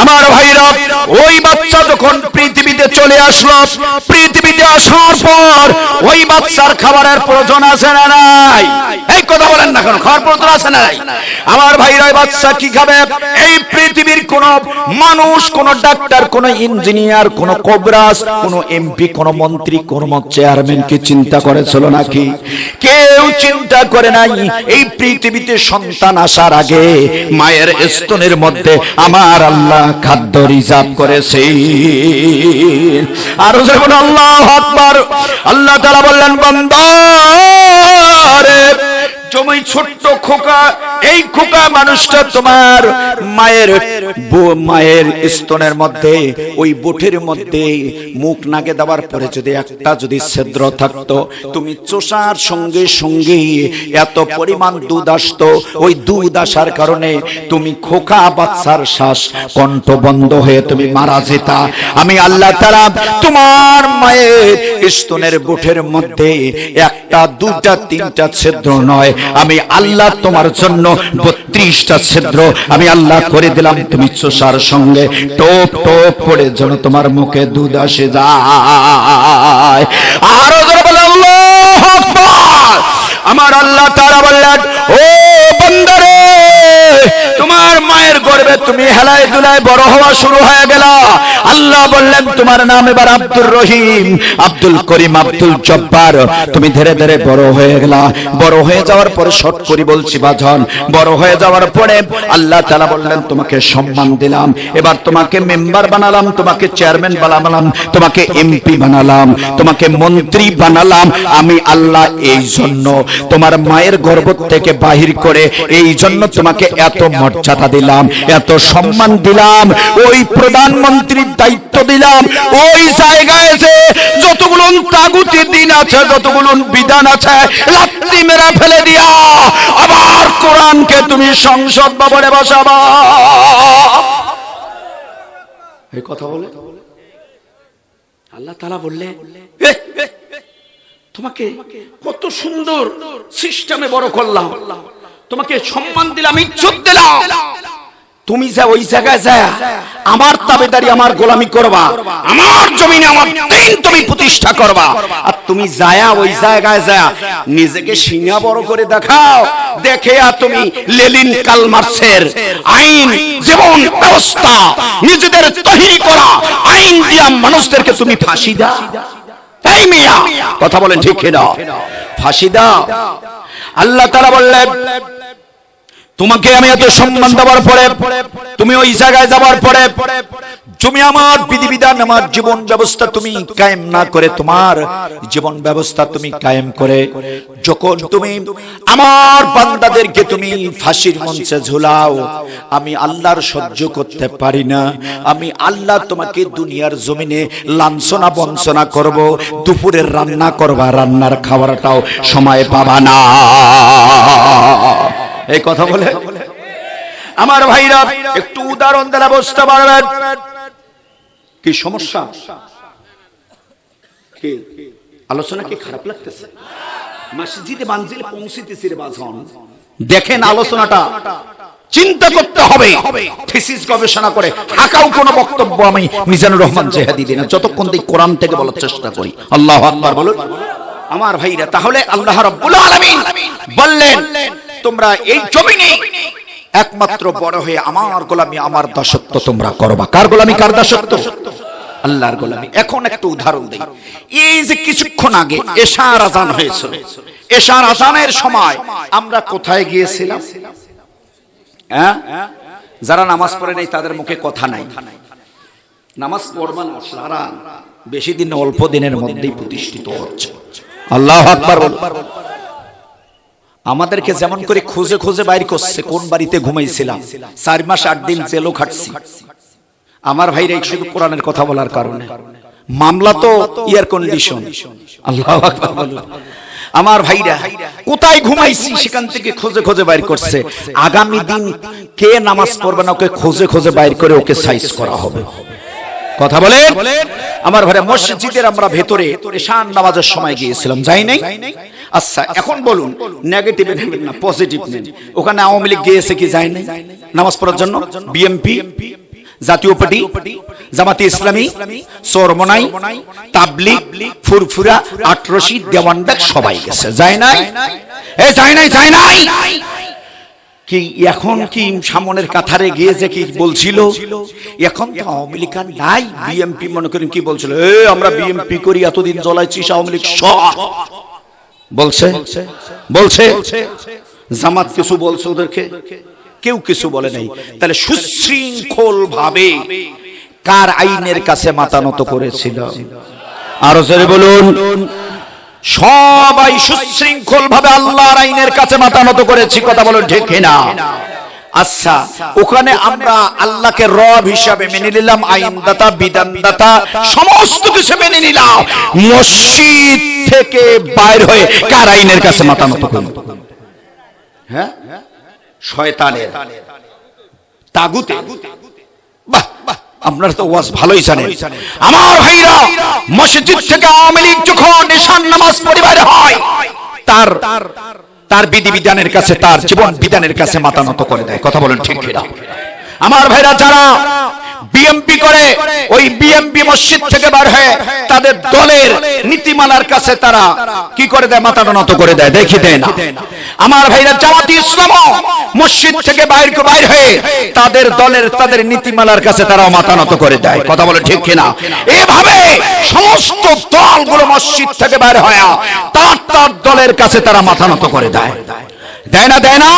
আমার ভাইরা ওই বাচ্চা যখন পৃথিবীতে চলে আসলো। পৃথিবীতে আসার পর ওই বাচ্চার খাবারের প্রয়োজন আছে না নাই? এই কথা বলেন না কেন? খাওয়ার প্রয়োজন আছে না নাই? আমার ভাইরা বাচ্চা কি খাবে? এই পৃথিবীর কোন মানুষ, কোন ডাক্তার, কোন ইঞ্জিনিয়ার, কোন কবরাজ, কোন এমপি, কোন মন্ত্রী, কোন চেয়ারম্যান কি চিন্তা করেছিল নাকি? কেউ চিন্তা করে নাই, এই পৃথিবীতে সন্তান আসার আগে মায়ের স্তনের মধ্যে আমার আল্লাহ খাদ্য রিজার্ভ করেছে। আরও যেমন আল্লাহ আল্লাহ তাআলা বললেন বান্দারে তুমি ছোট্ট খোকা, এই খোকা মানুষটা তোমার মায়ের মায়ের স্তনের মধ্যে, ওই বুটের মধ্যে মুখ নাগে দেওয়ার পরে যদি একটা যদি ছিদ্র থাকতো, তুমি চোষার সঙ্গে সঙ্গে এত পরিমাণ দুধ আসতো, ওই দুধ আসার কারণে তুমি খোকা বাচ্চার শ্বাস কণ্ঠ বন্ধ হয়ে তুমি মারা যেতা। আমি আল্লাহ তারা তোমার মায়ের স্তনের বুটের মধ্যে একটা দুটা তিনটা ছিদ্র নয় আমি আল্লাহ তোমার জন্য বত্রিশটা ছিদ্র আমি আল্লাহ করে দিলাম। তুমি চোষার সঙ্গে টোপ টোপ করে যেন তোমার মুখে দুধ আসে যায়। আরও আমার আল্লাহ তারা বললেন, ও বন্দরে তোমার তুমি হেলায় দুলায় বড় হওয়া শুরু হয়ে গেল। আল্লাহ বললেন, তোমার নাম এবার আব্দুর রহিম, আব্দুল করিম, আব্দুল জব্বার। তুমি ধীরে ধীরে বড় হয়ে গেলা। বড় হয়ে যাওয়ার পরে শর্ট করি বলছি, বাজন, বড় হয়ে যাওয়ার পরে আল্লাহ তাআলা বললেন, তোমাকে সম্মান দিলাম। এবার তোমাকে মেম্বার বানালাম, তোমাকে চেয়ারম্যান বানালাম, তোমাকে এমপি বানালাম, তোমাকে মন্ত্রী বানালাম। আমি আল্লাহ এই জন্য তোমার মায়ের গর্ভ থেকে বাহির করে এই জন্য তোমাকে এত মর্যাদা দিলাম এত সম্মান দিলাম ওই প্রধানমন্ত্রীর দায়িত্ব দিলাম ওই জায়গায় যে যতগুলো তাগুতি দিন আছে যতগুলো বিধান আছে লাত্তি মেরা ফেলে দিয়া আবার কোরআনকে তুমি সংসদ ভবনে বসাবা। এই কথা বলে? আল্লাহ তালা বললে "এ, এ, এ, তোমাকে কত সুন্দর সিস্টেমে বড় করলাম। তোমাকে সম্মান দিলাম ইজ্জত দিলাম। তুমি যা ওই জায়গায় যা, আমার তাবেদারি আমার গোলামি করবা, আমার জমিনে আমার দিন তুমি প্রতিষ্ঠা করবা। আর তুমি যায়া ওই জায়গায় যা, নিজেকে সিঙ্গা বড় করে দেখাও, দেখে আর তুমি লেলিন কালমার্সের আইন, জীবন ব্যবস্থা, নিজেদের তৈরি করা, আইন দিয়া মানুষদেরকে তুমি ফাঁসি দাও। এই মিয়া, কথা বলেন ঠিক কিনা? ফাঁসি দাও। আল্লাহ তারা বললেন তোমাকে আমি এত সম্মান দেওয়ার পরে, তুমি ওই জায়গায় যাওয়ার পরে, তুমি আমার বিধিবিধান, আমার জীবন ব্যবস্থা তুমি কায়েম না করে, তোমার জীবন ব্যবস্থা তুমি কায়েম করে, যখন তুমি আমার বান্দাদেরকে তুমি ফাঁসির মঞ্চে ঝুলাও, আমি আল্লাহর সহ্য করতে পারি না, আমি আল্লাহ তোমাকে দুনিয়ার জমিনে লাঞ্ছনা বঞ্চনা করব, দুপুরের রান্না করবা, রান্নার খাবারটাও সময় পাবা না। এই কথা বলে। আমার ভাইরা, একটু উদাহরণ দ্বারা বুঝতে পারবেন কি সমস্যা? কি? আলোচনা কি খারাপ লাগতেছে? মসজিদে মানজিলে পৌঁছিতেছি রে বাজন দেখেন আলোচনাটা। চিন্তা করতে হবে। থিসিস গবেষণা করে। হাকাও কোনো বক্তব্য আমি মিজানুর রহমান জেহাদি দিন যতক্ষণ দিক কোরআন থেকে বলার চেষ্টা করি। আল্লাহ আকবার বলুন। আমার ভাইরা, তাহলে আল্লাহ রাব্বুল আলামিন বললেন তোমরা এই জমিনে একমাত্র বড় হয়ে আমার গোলামি, আমার দাসত্ব তোমরা করবা। কার গোলামি, কার দাসত্ব? আল্লাহর গোলামি। এখন একটা উদাহরণ দেই। এই যে কিছুক্ষণ আগে এশার আজান হয়েছিল এশার আজানের সময় আমরা কোথায় গিয়েছিলাম? হ্যাঁ? যারা নামাজ পড়ে নেই, তাদের মুখে কথা নাই। নামাজ পড়বা না সারা বেশি দিন অল্প দিনের মধ্যেই প্রতিষ্ঠিত হচ্ছে। আল্লাহ আকবার আমাদেরকে যেমন করে খুঁজে খুঁজে বাইর করছে, কোন বাড়িতে ঘুমাইছিলাম, চার মাস আট দিন জেলও খাটছি। আমার ভাইরা শুধু কোরআনের কথা বলার কারণে। মামলা তো এয়ার কন্ডিশন আল্লাহ আমার ভাইরা, কোথায় ঘুমাইছি? সেখান থেকে খোঁজে খোঁজে বাইর করছে। আগামী দিন কে নামাজ পড়বে না ওকে খোঁজে খোঁজে বাইর করে ওকে সাইজ করা হবে। কথা বলে, আমার ঘরে মসজিদের আমরা ভেতরে ঈশান নামাজের সময় গিয়েছিলাম, যাই নাই? আচ্ছা এখন বলুন নেগেটিভ নেবেন না পজিটিভ নেন। ওখানে আওয়ামী লীগ গিয়েছে কি যায় নাই? নামাজ পড়ার জন্য? বিএমপি জাতীয় পার্টি, জামাতে ইসলামী চরমনাই তাবলিগ, ফুরফুরা, আটরশি দেওয়ানবাগ সবাই গেছে। যায় নাই? এ যায় নাই যায় নাই? কি এখন কি সামনের কাথারে গিয়ে যে কি বলছিল? এখন তো আওয়ামী লীগ নাই বিএমপি মনে করেন কি বলছিল? এ, আমরা বিএমপি করি, এতদিন জ্বলাইছি আওয়ামী লীগ বলছে? বলছে? জামাত কিছু বলছে ওদেরকে? কেউ কিছু বলে নাই। তাহলে সুশৃঙ্খল ভাবে কার আইনের কাছে মাথা নত করেছিল? আরও জোরে বলুন। সবাই সুশৃঙ্খল ভাবে আল্লাহর আইনের কাছে মাথা নত করেছি, কথা বলুন ঠিক কিনা? আচ্ছা ওখানে আমরা আল্লাহকে রব হিসাবে মেনে নিলাম, আইনদাতা, বিধানদাতা, সমস্ত কিছু মেনে নিলাম। মসজিদ থেকে বাইর হয়ে কার আইনের কাছে মাথা নত হ্যাঁ? শয়তানের। তাগুতে। বাহ বাহ। আপনারা তো ওয়াজ ভালোই জানেন। আমার ভাইরা মসজিদ থেকে আওয়ামী লীগ যখন নিশান নামাজ পরিবারে হয় তার তার বিধি বিধানের কাছে তার জীবন বিধানের কাছে মাথা নত করে দেয়। কথা বলেন ঠিক কিনা? আমার ভাইরা যারা বিএমপি করে, ওই বিএমপি মসজিদ থেকে বার হয়ে তাদের দলের নীতিমালার কাছে তারা কি করে দেয়? মাথা নত করে দেয় দেখি দেয় না। আমার ভাইরা জামাতি ইসলাম মসজিদ থেকে বাইর বাইর হয়ে তাদের দলের, তাদের নীতিমালার কাছে তারা মাথা নত করে দেয়। কথা বলে ঠিক কিনা? এভাবে সমস্ত দলগুলো মসজিদ থেকে বাইর হয় তার তার দলের কাছে তারা মাথা নত করে দেয়। দেয় না দেয় না?